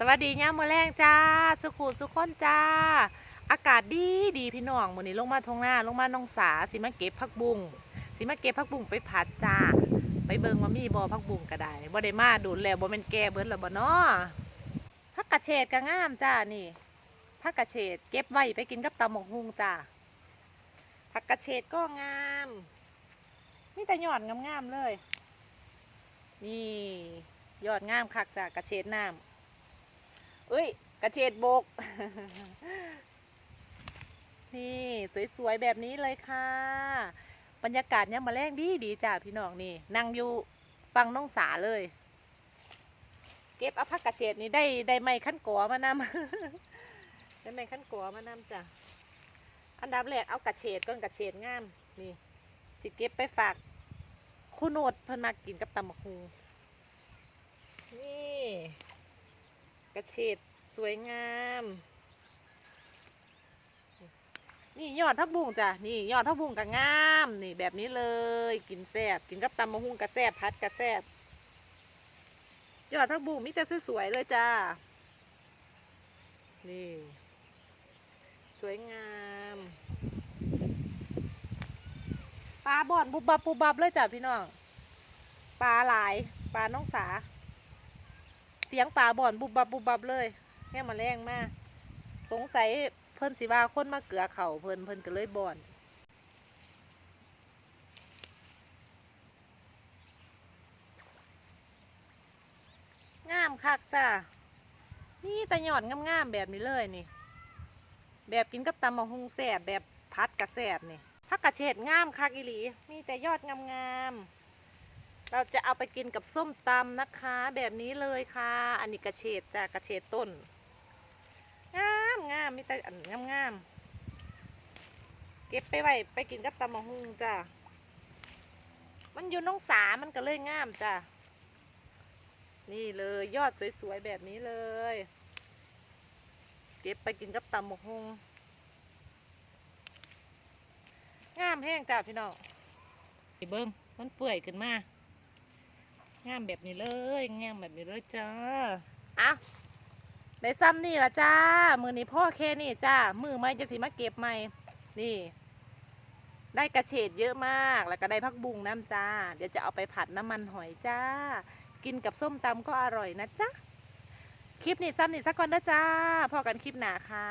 สวัสดีย่ามมือแรงจ้า สุขุสุขคนจ้า อากาศดีดีพี่น้องมื้อนี้ลงมาทงหน้าลงมาน้องสาสิมาเก็บผักบุ้งสิมาเก็บผักบุ้งไปผัดจ้า ไปเบิงว่ามีบ่ผักบุ้งก็ได้บ่ได้มาดูแล้วบ่แม่นแก่เบิดแล้วบ่เนาะผักกระเฉดก็งามจ้านี่ผักกระเฉดเก็บไว้ไปกินกับตำหมกฮุงจ้าผักกระเฉดก็งามมีแต่ยอดงามๆเลย นี่ยอดงามคักจ้ากระเฉดน้ำ เอ้ย กระเฉดบก นี่สวยๆแบบนี้เลยค่ะ บรรยากาศเนี่ยมาแรงดีดีจ้าพี่น้องนี่ นั่งอยู่ฟังน้องสาเลย เก็บเอาผักกระเฉดนี่ได้ได้ไม้ขั้นกัวมานำได้ไม้ขั้นกัวมานำจ้ะอันดับแรกเอากระเฉดก้อนกระเฉดงาม นี่สิเก็บไปฝากคู่โนดเพิ่นมากินกับตำบักฮู กระ เฉดสวยงาม นี่ยอดทับบุ้งจ้ะ นี่ยอดทับบุ้งก็งาม นี่แบบนี้เลย กินแซ่บกินกับตำมะฮุ่งกระแซ่บพัดกระแซ่บยอดทับบุ้งมีแต่สวยๆเลยจ้า นี่ สวยงามปลาบ่อนบุบบับบุบบับเลยจ้ะพี่น้องปลาหลายปลาน้องสา เสียงป่าบ่อนบุบบับบุบบับเลยแค่มาแรงมาก สงสัยเพิ่นสิว่าคนมาเกลือเข่าเพิ่นเพิ่นก็เลยบ่อนงามคักจ้ะนี่แต่หยอดงามๆแบบนี้เลยนี่ แบบกินกับตำมะฮุงแสบแบบพัดกระแสบนี่ผักกระเฉดงามคักอีหลี มีแต่ยอดงามๆ เราจะเอาไปกินกับส้มตำนะคะ แบบนี้เลยค่ะ อันนี้กระเฉดจ้ะกระเฉดต้น งามงามมีแต่อันงามงามเก็บไปไว้ไปกินกับตำมะฮุงจ้ะ มันอยู่น้องสามันก็เลยงามจ้ะ นี่เลยยอดสวยๆแบบนี้เลย เก็บไปกินกับตำมะฮุงงามแห้งจ้ะพี่น้องไปเบิ้งมันเปื่อยขึ้นมา งามแบบนี้เลยงามแบบนี้เลยจ้าอะได้ซ้ำนี่ละจ้า มือนี้พ่อแค่นี่จ้า มือไม่จะสิมาเก็บใหม่ นี่ ได้กระเฉดเยอะมาก แล้วก็ได้พักบุงน้ำจ้า เดี๋ยวจะเอาไปผัดน้ำมันหอยจ้า กินกับส้มตำก็อร่อยนะจ๊ะคลิปนี้ซ้ำนี่สักก่อนนะจ้า พอกันคลิปหนาค่ะ